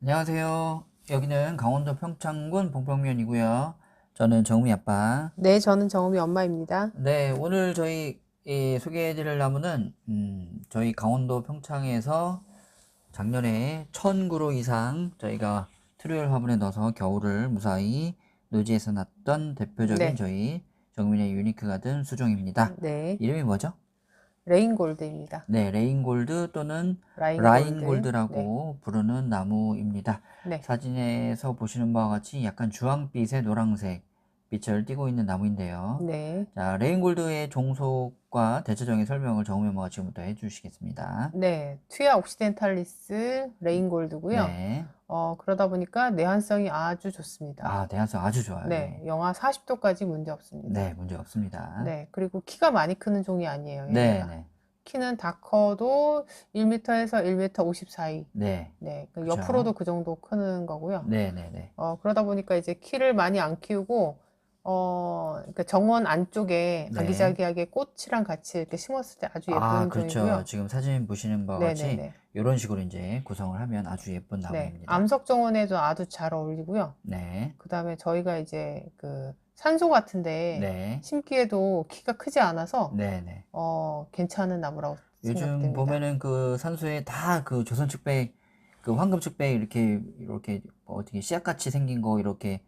안녕하세요. 여기는 강원도 평창군 봉평면이고요. 저는 정미 아빠. 네, 저는 정음이 엄마입니다. 네, 오늘 저희 이 소개해드릴 나무는 음, 저희 강원도 평창에서 작년에 천 그루 이상 저희가 트루얼 화분에 넣어서 겨울을 무사히 노지에서 났던 대표적인 네. 저희 정민의 유니크 가든 수종입니다. 네, 이름이 뭐죠? 레인골드입니다. 네, 레인골드 또는 라인, 라인 골드. 골드 라고 부르는 나무입니다. 네, 사진에서 보시는 바와 같이 약간 주황빛의 노란색 빛을 띠고 있는 나무인데요. 네, 자, 레인골드의 종속과 대체적인 설명을 정우면모가 지금부터 해주시겠습니다. 네, 투야 옥시덴탈리스 레인골드고요. 네. 어, 그러다 보니까 내한성이 아주 좋습니다. 아, 대한성 아주 좋아요. 네, 영하 40도까지 문제 없습니다. 네, 문제 없습니다. 네, 그리고 키가 많이 크는 종이 아니에요. 네, 얘가. 네. 키는 다 커도 1m에서 1m 50 사이. 네, 네, 그 그쵸. 옆으로도 그 정도 크는 거고요. 네, 네, 네. 어, 그러다 보니까 이제 키를 많이 안 키우고, 어, 그러니까 정원 안쪽에 네. 아기자기하게 꽃이랑 같이 이렇게 심었을 때 아주 예쁜 아, 그렇죠. 종이고요. 지금 사진 보시는 바와 같이 네네네. 이런 식으로 이제 구성을 하면 아주 예쁜 네. 나무입니다. 암석 정원에도 아주 잘 어울리고요. 네, 그 다음에 저희가 이제 그 산소 같은데 네, 심기에도 키가 크지 않아서, 네, 네. 어, 괜찮은 나무라고 요즘 생각됩니다. 보면은 그 산소에 다 그 조선 측백, 그 황금 측백 이렇게 이렇게 뭐 어떻게 씨앗같이 생긴 거 이렇게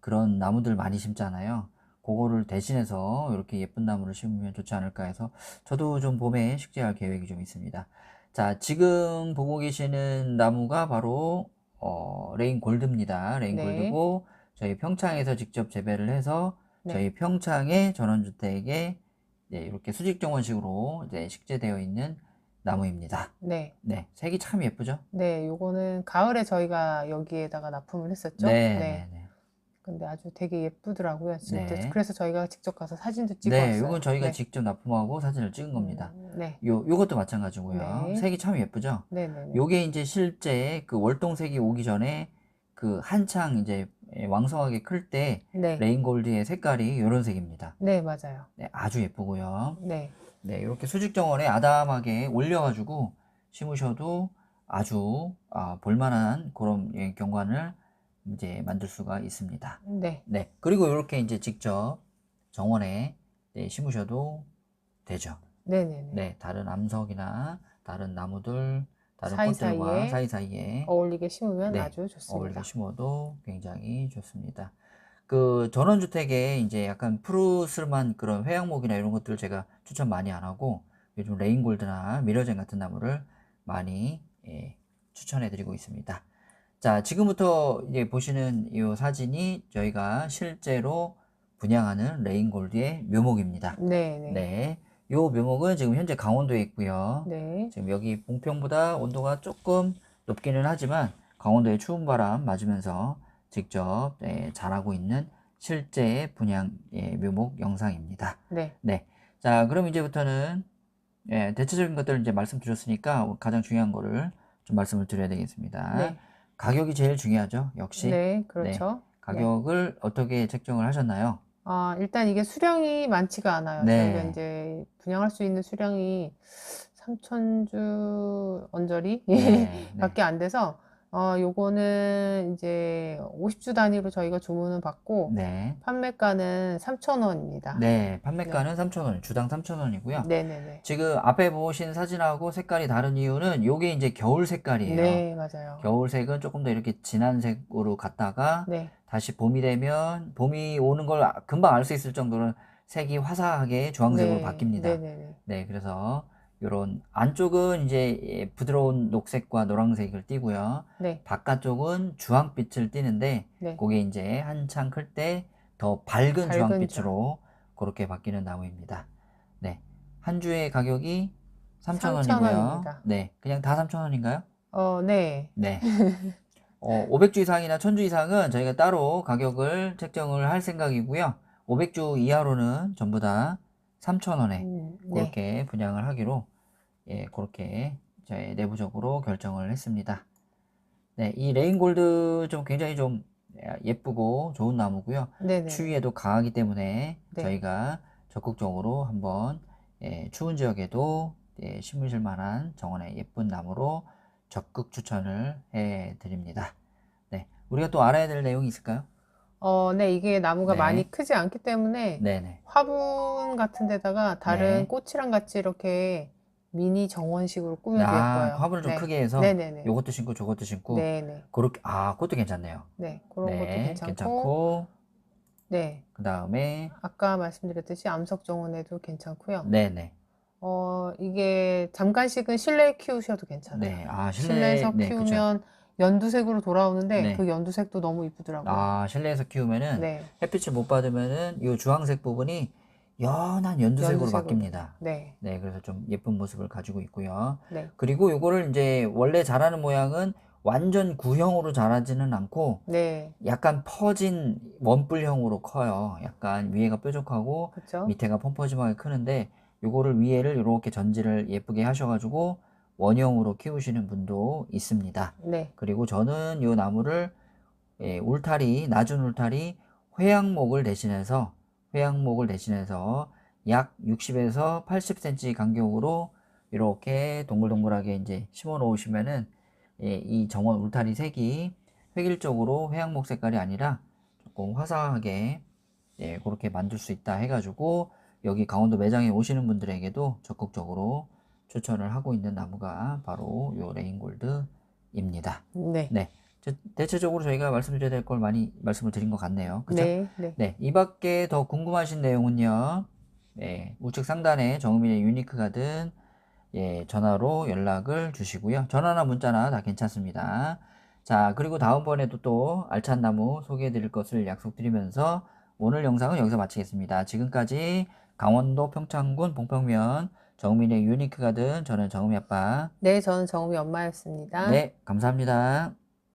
그런 나무들 많이 심잖아요. 그거를 대신해서 이렇게 예쁜 나무를 심으면 좋지 않을까 해서 저도 좀 봄에 식재할 계획이 좀 있습니다. 자, 지금 보고 계시는 나무가 바로 어, 레인 골드입니다. 레인 네. 골드고 저희 평창에서 직접 재배를 해서 네. 저희 평창의 전원주택에 네, 이렇게 수직 정원식으로 이제 식재되어 있는 나무입니다. 네. 네, 색이 참 예쁘죠? 네, 요거는 가을에 저희가 여기에다가 납품을 했었죠. 네, 네, 네. 근데 아주 되게 예쁘더라고요. 진짜. 네. 그래서 저희가 직접 가서 사진도 네, 찍어왔어요. 요건 저희가 네. 직접 납품하고 사진을 찍은 겁니다. 음, 네. 요, 요것도 마찬가지고요. 네. 색이 참 예쁘죠? 네네. 요게 이제 실제 그 월동색이 오기 전에 그 한창 이제 왕성하게 클 때 네. 레인골드의 색깔이 이런 색입니다. 네, 맞아요. 네, 아주 예쁘고요. 네. 네, 이렇게 수직 정원에 아담하게 올려가지고 심으셔도 아주 아, 볼만한 그런 예, 경관을 이제 만들 수가 있습니다. 네. 네, 그리고 이렇게 이제 직접 정원에 네, 심으셔도 되죠. 네네네. 네, 다른 암석이나 다른 나무들, 다른 사이사이에 꽃들과 사이사이에 어울리게 심으면 네, 아주 좋습니다. 어울리게 심어도 굉장히 좋습니다. 그 전원주택에 이제 약간 푸르스름한 그런 회양목이나 이런 것들을 제가 추천 많이 안 하고 요즘 레인골드나 미러젠 같은 나무를 많이 예, 추천해 드리고 있습니다. 자, 지금부터 이제 보시는 이 사진이 저희가 실제로 분양하는 레인골드의 묘목입니다. 네 네. 네. 요 묘목은 지금 현재 강원도에 있고요. 네. 지금 여기 봉평보다 온도가 조금 높기는 하지만 강원도의 추운 바람 맞으면서 직접 예, 자라고 있는 실제 분양 예, 묘목 영상입니다. 네. 네. 자, 그럼 이제부터는 예, 대체적인 것들을 이제 말씀드렸으니까 가장 중요한 거를 좀 말씀을 드려야 되겠습니다. 네. 가격이 제일 중요하죠. 역시 네, 그렇죠. 가격을 어떻게 책정을 하셨나요? 아, 일단 이게 수량이 많지가 않아요. 네. 저희가 이제 분양할 수 있는 수량이 3천주 언저리 네, 네. 밖에 안 돼서 어, 요거는 이제 50주 단위로 저희가 주문을 받고 네. 판매가는 3,000원입니다. 네, 판매가는 3,000원, 주당 3,000원이고요. 네네네. 지금 앞에 보신 사진하고 색깔이 다른 이유는 요게 이제 겨울 색깔이에요. 네, 맞아요. 겨울색은 조금 더 이렇게 진한 색으로 갔다가 네, 다시 봄이 되면 봄이 오는 걸 아- 금방 알 수 있을 정도로 색이 화사하게 주황색으로 네, 바뀝니다. 네네네. 네, 그래서 요런 안쪽은 이제 예, 부드러운 녹색과 노란색을 띠고요. 네, 바깥쪽은 주황빛을 띠는데 네. 그게 이제 한창 클 때 더 밝은 밝은 주황빛으로 그렇게 바뀌는 나무입니다. 네. 한 주의 가격이 3,000원이고요. 원입니다. 네. 그냥 다 3,000원인가요? 어, 네. 네. 어, 500주 이상이나 1000주 이상은 저희가 따로 가격을 책정을 할 생각이고요. 500주 이하로는 전부 다 3,000원에 음, 네. 그렇게 분양을 하기로 예, 그렇게 저희 내부적으로 결정을 했습니다. 네, 이 레인골드 좀 굉장히 좀 예쁘고 좋은 나무고요. 네네. 추위에도 강하기 때문에 네. 저희가 적극적으로 한번 예, 추운 지역에도 예, 심으실 만한 정원의 예쁜 나무로 적극 추천을 해 드립니다. 네. 우리가 또 알아야 될 내용이 있을까요? 어, 네, 이게 나무가 네. 많이 크지 않기 때문에 네네. 화분 같은 데다가 다른 네. 꽃이랑 같이 이렇게 미니 정원식으로 꾸며도 아, 예뻐요. 화분을 좀 네. 크게 해서 네네네. 요것도 심고 저것도 심고 네네. 그렇게 아, 그것도 괜찮네요. 네, 그런 것도 네, 괜찮고, 괜찮고 네, 그다음에 아까 말씀드렸듯이 암석 정원에도 괜찮고요. 네 네. 어, 이게 잠깐씩은 실내에 키우셔도 괜찮아요. 네. 아, 실내 실내에서 네, 그쵸. 키우면 연두색으로 돌아오는데 네. 그 연두색도 너무 이쁘더라고요. 아, 실내에서 키우면은 네, 햇빛을 못 받으면은 요 주황색 부분이 연한 연두색으로 연두색으로. 바뀝니다. 네, 네, 그래서 좀 예쁜 모습을 가지고 있고요. 네, 그리고 요거를 이제 원래 자라는 모양은 완전 구형으로 자라지는 않고 네, 약간 퍼진 원뿔형으로 커요. 약간 위에가 뾰족하고 그렇죠. 밑에가 펌퍼짐하게 크는데 요거를 위에를 이렇게 전지를 예쁘게 하셔가지고 원형으로 키우시는 분도 있습니다. 네, 그리고 저는 요 나무를 예, 울타리 낮은 울타리 회양목을 대신해서 회양목을 대신해서 약 60에서 80cm 간격으로 이렇게 동글동글하게 이제 심어 놓으시면은 예, 이 정원 울타리 색이 획일적으로 회양목 색깔이 아니라 조금 화사하게 예, 그렇게 만들 수 있다 해가지고 여기 강원도 매장에 오시는 분들에게도 적극적으로 추천을 하고 있는 나무가 바로 요 레인골드입니다. 네, 네. 저- 대체적으로 저희가 말씀드려야 될 걸 많이 말씀을 드린 것 같네요. 그죠? 네, 네. 네. 이 밖에 더 궁금하신 내용은요. 네. 우측 상단에 정의민의 유니크 가든 예, 전화로 연락을 주시고요. 전화나 문자나 다 괜찮습니다. 자, 그리고 다음번에도 또 알찬 나무 소개해 드릴 것을 약속드리면서 오늘 영상은 여기서 마치겠습니다. 지금까지 강원도 평창군 봉평면 정민의 유니크 가든 저는 정음이 아빠. 네, 저는 정음이 엄마였습니다. 네, 감사합니다.